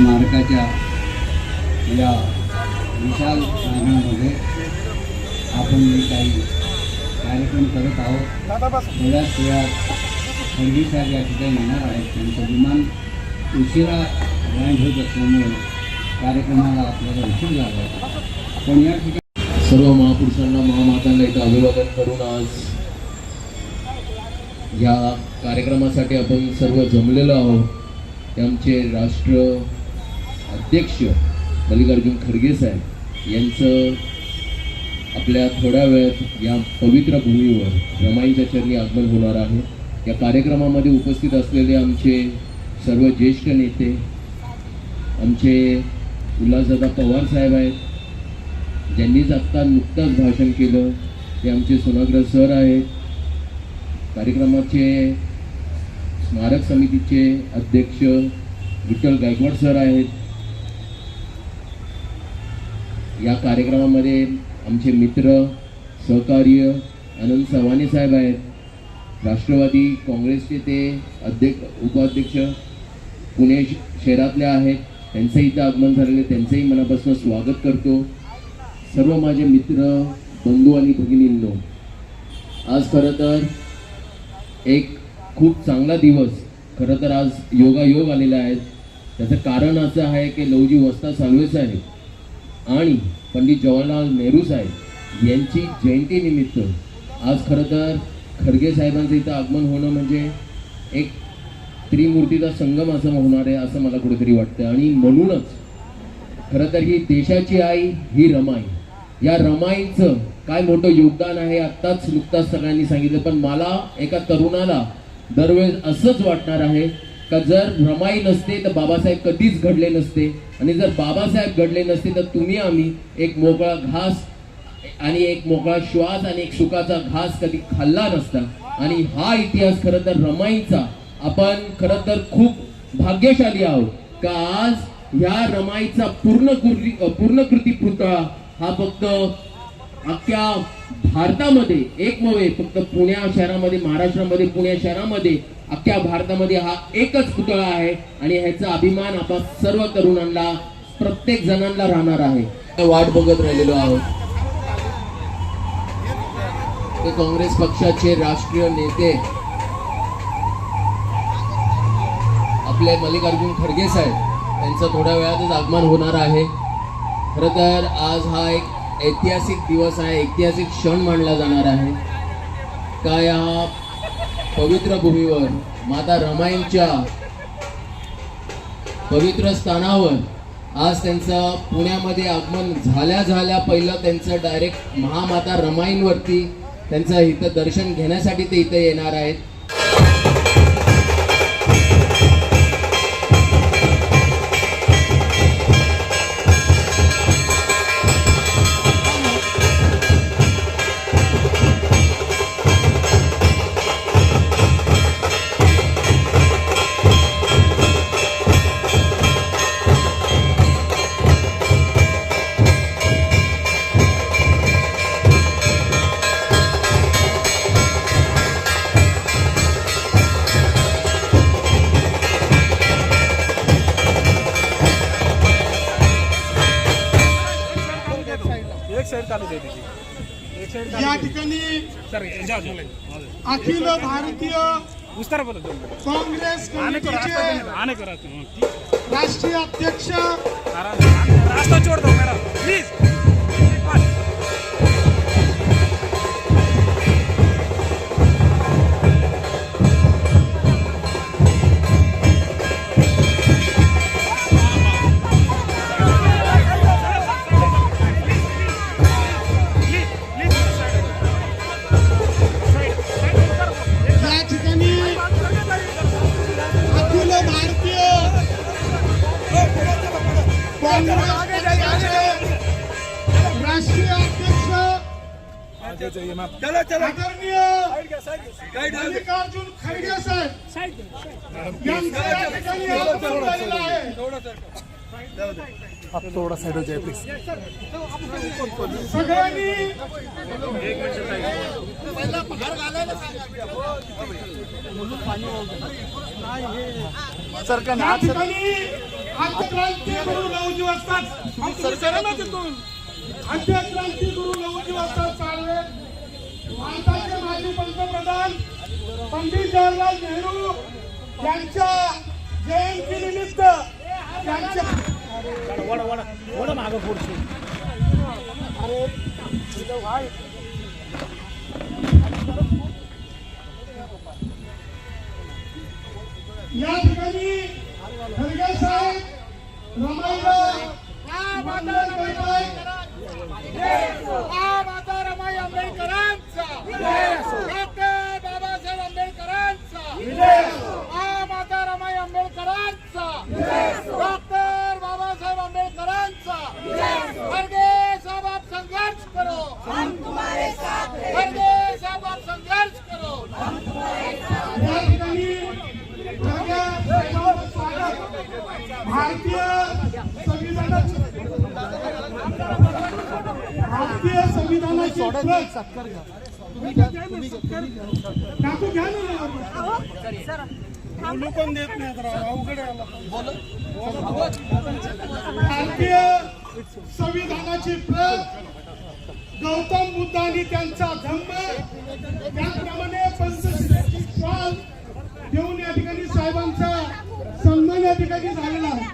स्मारकाच्या या विशाल प्रांगणामध्ये आपण जे काही कार्यक्रम करत आहोत थोड्याच वेळात खडगी साहेब या ठिकाणी येणार आहेत त्यांचं विमान उशिरा लँड होत असल्यामुळे कार्यक्रमाला आपल्याला उशीर झाला आहे. पण या ठिकाणी सर्व महापुरुषांना महामातांना इथं अभिवादन करून आज या कार्यक्रमासाठी आपण सर्व जमलेलो आहोत त्यांचे आमचे राष्ट्र अध्यक्ष मल्लिकार्जुन खरगे साहेब यांचं आपल्या थोड्या वेळात या पवित्र भूमीवर रमाईच्या चरणी आगमन होणार आहे. या कार्यक्रमामध्ये उपस्थित असलेले आमचे सर्व ज्येष्ठ नेते आमचे उल्हासदादा पवार साहेब आहेत ज्यांनीच आत्ता नुकतंच भाषण केलं. ते आमचे सोनाग्रह सर आहेत. कार्यक्रमाचे स्मारक समितीचे अध्यक्ष विठ्ठल गायकवाड सर आहेत. या कार्यक्रमामध्ये आमचे मित्र सहकार्य आनंद सवाने साहेब आहेत. राष्ट्रवादी काँग्रेसचे ते अध्यक्ष उपाध्यक्ष पुणे शहरातले आहेत. त्यांचंही इथं आगमन झालेलं आहे. त्यांचंही मनापासून स्वागत करतो. सर्व माझे मित्र बंधू आणि भगिनींनो आज खरं तर एक खूप चांगला दिवस. खरं तर आज योगायोग आलेला आहे. त्याचं कारण असं आहे की लवजी वस्ता साळवे साहेब आणि पंडित जवाहरलाल नेहरू साहेब यांची जयंतीनिमित्त आज खरं तर खरगे साहेबांचं इथं आगमन होणं म्हणजे एक त्रिमूर्तीचा संगम असं होणार आहे असं मला कुठेतरी वाटतं आणि म्हणूनच खरं तर ही देशाची आई ही रमाई. या रमाईचं काय मोठं योगदान आहे आत्ताच नुकताच सगळ्यांनी सांगितलं. पण मला एका तरुणाला दरवेळेस असंच वाटणार आहे का जर रमाई नसते तर बाबासाहेब कधीच घडले नसते. आणि जर बाबासाहेब घडले नसते तर तुम्ही आम्ही एक मोकळा घास आणि एक मोकळा श्वास आणि एक सुखाचा घास कधी खाल्ला नसता. आणि हा इतिहास खरं तर रमाईचा. आपण खरं तर खूप भाग्यशाली आहोत. का आज ह्या रमाईचा पूर्ण कृती पूर्णकृती पुतळा हा फक्त अख्ख्या भारतामध्ये एकमेव फक्त पुण्या शहरामध्ये महाराष्ट्रामध्ये पुणे शहरामध्ये अख्ख्या भारतामध्ये हा एकच पुतळा आहे आणि ह्याचा अभिमान आपण सर्व तरुणांना प्रत्येक जणांना राहणार आहे. वाट बघत राहिलेलो आहोत. ते काँग्रेस पक्षाचे राष्ट्रीय नेते आपले मल्लिकार्जुन खडगे साहेब त्यांचं थोड्या वेळातच आगमन होणार आहे. खरं तर आज हा एक ऐतिहासिक दिवस आहे ऐतिहासिक क्षण मानला जाणार आहे. का या पवित्र भूमीवर माता रमाईंच्या पवित्र स्थानावर. आज त्यांचं पुण्यामध्ये आगमन झाल्या झाल्या पहिलं त्यांचं डायरेक्ट महामाता रमाईंवरती त्यांचं इथं दर्शन घेण्यासाठी ते इथे येणार आहेत. चालू दे त्याची. एक साइड या ठिकाणी सर जा, जा. अखिल भारतीय विस्तार बोला दोन. काँग्रेस आने को रास्ता देने दो, कमिटीचे आने को रास्ता हं, ठीक. राष्ट्रीय अध्यक्ष आराम से. रास्ता छोड़ दो मैडम प्लीज थोड़ा साइड हो जाए प्लीज सगळ्यांनी सर का या ठिकाणी क्रांती गुरु नऊजी वाजतात आमचं करा ना तिथून क्रांती गुरु वाजतात चालवे भारताचे माजी पंतप्रधान पंडित जवाहरलाल नेहरू यांच्या जयंतीनिमित्त त्यांच्या वडा वडा वडा मागं पुढची. या ठिकाणी खरगे साहेब रमाईला हा माता रमाई आंबेडकरांचा डॉक्टर बाबासाहेब आंबेडकरांचा हा माता रमाई आंबेडकरांचा डॉक्टर बाबासाहेब आंबेडकरांचा खरगे साहेब आप संघर्ष करो खरगे साहेब आप संघर्ष करो या ठिकाणी सगळ्या साहेबांचं स्वागत भारतीय संविधानाची भारतीय संविधानाची प्रत काकू घ्या. ना. लोकं देत अवघड. भारतीय संविधानाची प्रत गौतम बुद्धांनी त्यांचा धम्म त्याप्रमाणे पंचशिलाची श्वास देऊन या ठिकाणी साहेबांचा सन्मान या ठिकाणी झालेला आहे.